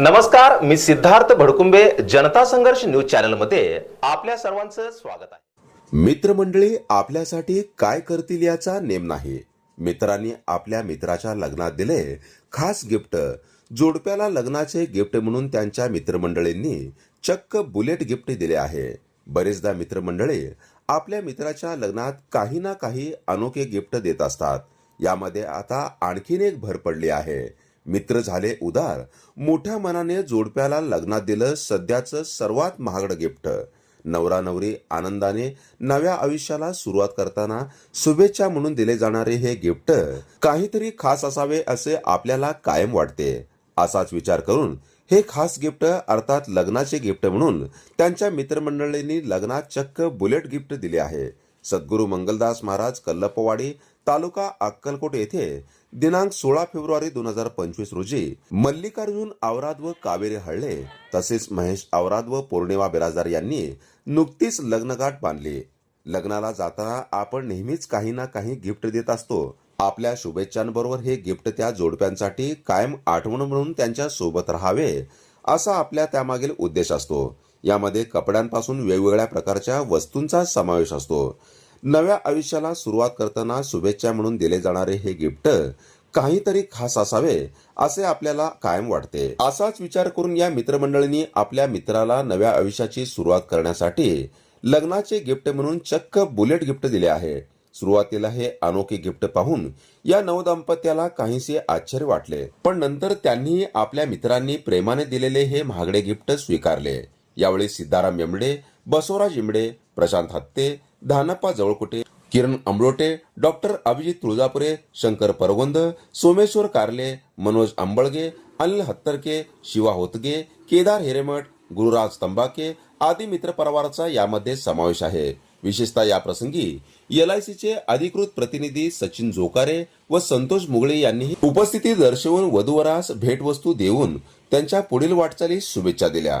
नमस्कार मी सिद्धार्थ भडकुंबे जनता संघर्ष न्यूज चॅनलमध्ये आपल्या सर्वांचं स्वागत आहे. मित्रमंडळी आपल्यासाठी काय करतील याचा नेम नाही. मित्रांनी आपल्या मित्राच्या लग्नात दिले खास गिफ्ट. जोडप्याला लग्नाचे गिफ्ट म्हणून त्यांच्या मित्रमंडळींनी चक्क बुलेट गिफ्ट दिले आहे. बरेचदा मित्रमंडळी आपल्या मित्राच्या लग्नात काही ना काही अनोखे गिफ्ट देत असतात. यामध्ये आता आणखीन एक भर पडली आहे. मित्र झाले उदार मोठ्या मनाने जोडप्याला लग्नात दिलं सध्याचं सर्वात महागडं गिफ्ट. नवरा नवरी आनंदाने नव्या आयुष्याला सुरुवात करताना शुभेच्छा म्हणून दिले जाणारे हे गिफ्ट काहीतरी खास असावे असे आपल्याला कायम वाटते. असाच विचार करून हे खास गिफ्ट अर्थात लग्नाचे गिफ्ट म्हणून त्यांच्या मित्रमंडळींनी लग्नात चक्क बुलेट गिफ्ट दिले आहे. सद्गुरू मंगलदास महाराज कल्लपवाडी तालुका अक्कलकोट येथे दिनांक सोळा फेब्रुवारी दोन हजार पंचवीस रोजी मल्लिकार्जुन आवराद व कावेरी हळ्ळे तसेच महेश आवराद व पौर्णिमा बिराजदार यांनी नुकतीच लग्नगाठ बांधली. लग्नाला जाताना आपण नेहमीच काही ना काही गिफ्ट देत असतो. आपल्या शुभेच्छांबरोबर हे गिफ्ट त्या जोडप्यांसाठी कायम आठवण म्हणून त्यांच्यासोबत राहावे असा आपल्या त्यामागील उद्देश असतो. यामध्ये कपड्यांपासून वेगवेगळ्या प्रकारच्या वस्तूंचा समावेश असतो. नव्या आयुष्याला सुरुवात करताना शुभेच्छा म्हणून दिले जाणारे हे गिफ्ट काहीतरी खास असावे असे आपल्याला कायम वाटते. असाच विचार करून या मित्रमंडळींनी आपल्या मित्राला नव्या आयुष्याची सुरुवात करण्यासाठी लग्नाचे गिफ्ट म्हणून चक्क बुलेट गिफ्ट दिले आहे. सुरुवातीला हे अनोखे गिफ्ट पाहून या नवदाम्पत्याला काहीसे आश्चर्य वाटले. पण नंतर त्यांनी आपल्या मित्रांनी प्रेमाने दिलेले हे महागडे गिफ्ट स्वीकारले. यावेळी सिद्धाराम येमडे बसवराज इमडे प्रशांत हत्ते धानप्पा जवळकुटे किरण आंबलोटे डॉक्टर अभिजित तुळजापुरे शंकर परगोंद सोमेश्वर कारले मनोज अंबळगे अनिल हत्तरके शिवा होतगे केदार हिरेमठ गुरुराज तंबाके आदी मित्र परिवाराचा यामध्ये समावेश आहे. विशेषतः या प्रसंगी एल आय सीचे अधिकृत प्रतिनिधी सचिन जोकारे व संतोष मुगळे यांनी उपस्थिती दर्शवून वधूवरास भेटवस्तू देऊन त्यांच्या पुढील वाटचालीस शुभेच्छा दिल्या.